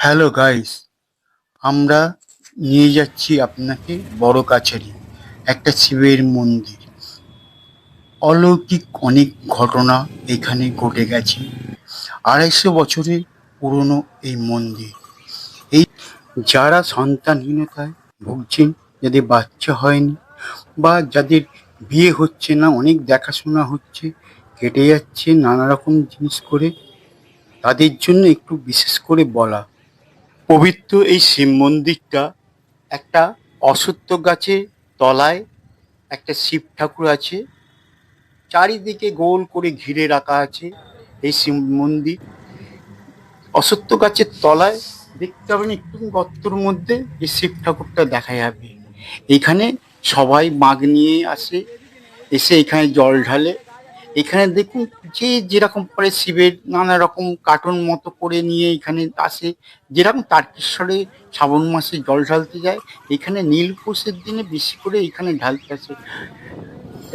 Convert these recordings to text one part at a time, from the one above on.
Hello guys, আমরা নিয়ে যাচ্ছি আপনাকে বড় কাছারি, একটা শিবের মন্দির। অলৌকিক অনেক ঘটনা এখানে ঘটে গেছে। আড়াইশো বছরের পুরনো এই মন্দির। এই যারা সন্তানহীনতায় ভুগছেন, যাদের বাচ্চা হয়নি বা যাদের বিয়ে হচ্ছে না, অনেক দেখাশোনা হচ্ছে, কেটে যাচ্ছে, নানা রকম জিনিস করে, তাদের জন্য একটু বিশেষ করে বলা। পবিত্র এই শিব মন্দিরটা একটা অশ্বত্থ গাছের তলায় একটা শিব ঠাকুর আছে। চারিদিকে গোল করে ঘিরে রাখা আছে এই শিব মন্দির। অশ্বত্থ গাছের তলায় দেখতে পাবেন একটু গর্তর মধ্যে এই শিব ঠাকুরটা দেখা যাবে। এখানে সবাই মাগ নিয়ে আসে, এসে এখানে জল ঢালে। এখানে দেখুন যে যেরকম করে শিবের নানা রকম কার্টুন মতো করে নিয়ে এখানে আসে। যেরকম তারকেশ্বরে শ্রাবণ মাসে জল ঢালতে যায়, এখানে নীলকোষের দিনে বেশি করে এখানে ঢালতে আসে।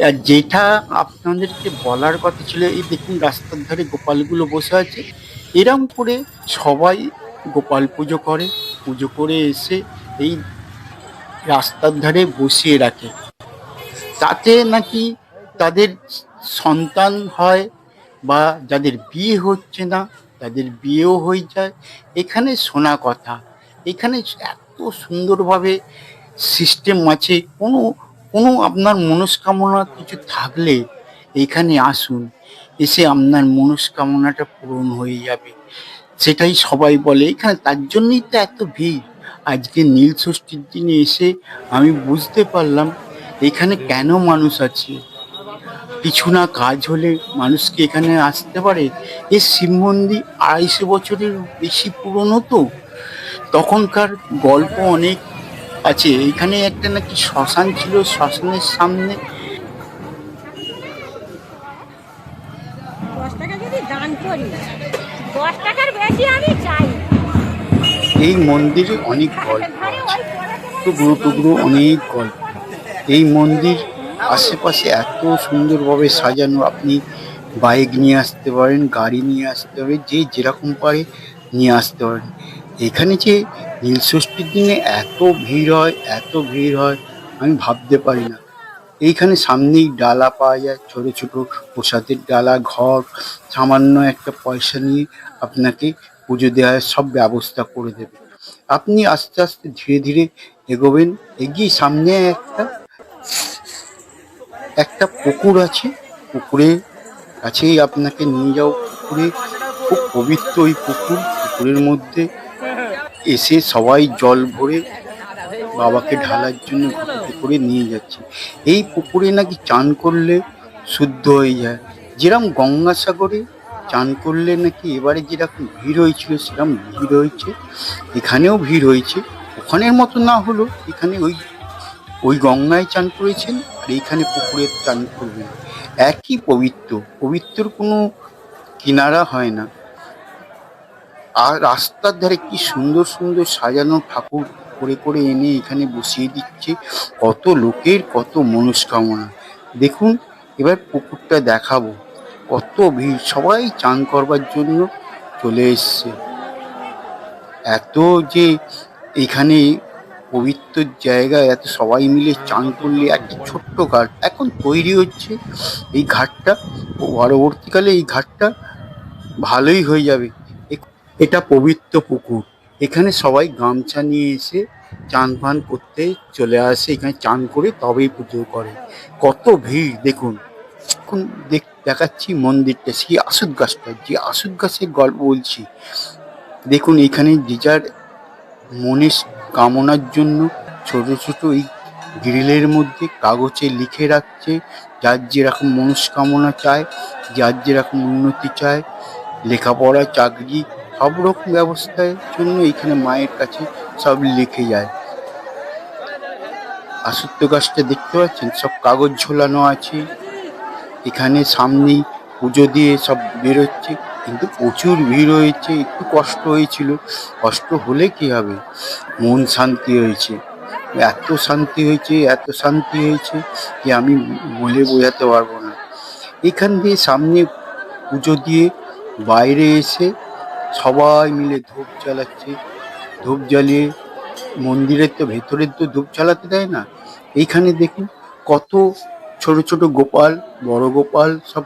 আর যেটা আপনাদেরকে বলার কথা ছিল, এই দেখুন রাস্তার ধারে গোপালগুলো বসে আছে। এরম করে সবাই গোপাল পুজো করে পুজো করে এসে এই রাস্তার ধারে বসিয়ে রাখে। তাতে নাকি তাদের সন্তান হয় বা যাদের বিয়ে হচ্ছে না, তাদের বিয়েও হয়ে যায়। এখানে শোনা কথা। এখানে এত সুন্দরভাবে সিস্টেম আছে। কোনো কোনো আপনার মনস্কামনা কিছু থাকলে এখানে আসুন। এসে আপনার মনস্কামনাটা পূরণ হয়ে যাবে। সেটাই সবাই বলে। এখানে তার জন্যই তো এত ভিড়। আজকে নীল ষষ্ঠীর দিনে এসে আমি বুঝতে পারলাম এখানে কেন মানুষ আছে। কিছু না কাজ হলে মানুষ কি এখানে আসতে পারে? এই শিব মন্দির আড়াইশো বছরের বেশি পুরনো তো। তখনকার গল্প অনেক আছে। এখানে একটা নাকি শ্মশান ছিল শ্মশানের সামনে। এই মন্দিরে অনেক গল্প আছে। টুকরো টুকরো অনেক গল্প এই মন্দির আশেপাশে এত সুন্দরভাবে সাজানো, আপনি বাইক নিয়ে আসতে পারেন, গাড়ি নিয়ে আসতে পারেন, যে যেরকম পারে নিয়ে আসতে পারেন। এখানে যে নীলষষ্ঠীর দিনে এত ভিড় হয়, এত ভিড় হয়, আমি ভাবতে পারি না। এইখানে সামনেই ডালা পাওয়া যায়, ছোট ছোট প্রসাদের ডালা, ঘর, সামান্য একটা পয়সা নিয়ে আপনাকে পুজো দেওয়ার সব ব্যবস্থা করে দেবে। আপনি আস্তে আস্তে ধীরে ধীরে এগোবেন, এগিয়ে সামনে একটা একটা পুকুর আছে, পুকুরে কাছেই আপনাকে নিয়ে যাও পুকুরে। খুব পবিত্র ওই পুকুর, পুকুরের মধ্যে এসে সবাই জল ভরে বাবাকে ঢালার জন্য ঘুরতে করে নিয়ে যাচ্ছে। এই পুকুরে নাকি চান করলে শুদ্ধ হয়ে যায়। যেরকম গঙ্গাসাগরে চান করলে নাকি এবারে যেরকম ভিড় হয়েছিল, সেরকম ভিড় হয়েছে। এখানেও ভিড় হয়েছে। ওখানের মতো না হলো এখানে ওই ওই গঙ্গায় চান করেছেন আর এইখানে পুকুরে চান করবেন। একই পবিত্র পবিত্র কোনো কিনারা হয় না। আর রাস্তার ধারে কি সুন্দর সুন্দর সাজানো ঠাকুর করে করে এনে এখানে বসিয়ে দিচ্ছে, কত লোকের কত মনস্কামনা। দেখুন, এবার পুকুরটা দেখাবো। কত ভিড়, সবাই চান করবার জন্য চলে এসছে। এত যে এখানে পবিত্র জায়গায় এত সবাই মিলে চান করলে একটা ছোট্ট ঘাট। এখন তৈরি হচ্ছে এই ঘাটটা। পরবর্তীকালে এই ঘাটটা ভালোই হয়ে যাবে। এটা পবিত্র পুকুর। এখানে সবাই গামছা নিয়ে এসে চান ফান করতে চলে আসে। এখানে চান করে তবেই পুজো করে। কত ভিড়, দেখুন। এখন দেখ, দেখাচ্ছি মন্দিরটা সেই আসুদ গাছটা। যে আসুদ গাছের গল্প বলছি, দেখুন এখানে যে যার মনের কামনার জন্য ছোট ছোট এই গ্রিলের মধ্যে কাগজে লিখে রাখছে, যার যেরকম মনস্কামনা চায়, যার যেরকম উন্নতি চায়, লেখাপড়া, চাকরি, সব রকম ব্যবস্থার জন্য এখানে মায়ের কাছে সব লিখে যায়। আসত্য গাছটা দেখতে পাচ্ছেন? সব কাগজ ঝোলানো আছে। এখানে সামনেই পুজো দিয়ে সব বেরোচ্ছে। কিন্তু প্রচুর ভিড় হয়েছে, একটু কষ্ট হয়েছিল। কষ্ট হলে কি হবে? মন শান্তি হয়েছে। এত শান্তি হয়েছে, এত শান্তি হয়েছে যে আমি বলে বোঝাতে পারব না। এখান দিয়ে সামনে পুজো দিয়ে বাইরে এসে সবাই মিলে ধূপ জ্বালাচ্ছে। ধূপ জ্বালিয়ে মন্দিরের তো ভেতরের তো ধূপ জ্বালাতে দেয় না। এইখানে দেখুন কত ছোট ছোট গোপাল, বড় গোপাল, সব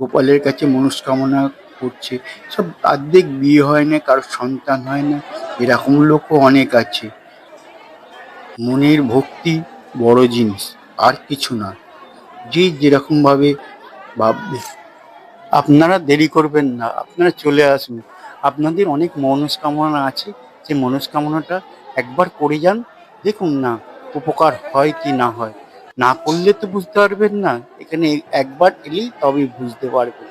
গোপালের কাছে মনস্কামনা করছে। সব অর্ধেক বিয়ে হয় না, কারোর সন্তান হয় না। এরকম লোকও অনেক আছে। মনের ভক্তি বড় জিনিস, আর কিছু না। যে যেরকম ভাবে ভাববে আপনারা দেরি করবেন না, আপনারা চলে আসুন। আপনাদের অনেক মনস্কামনা আছে, সেই মনস্কামনাটা একবার করে যান। দেখুন না, উপকার হয় কি না হয়। না করলে তো বুঝতে পারবেন না, এখানে একবার এলেই তবে বুঝতে পারবেন।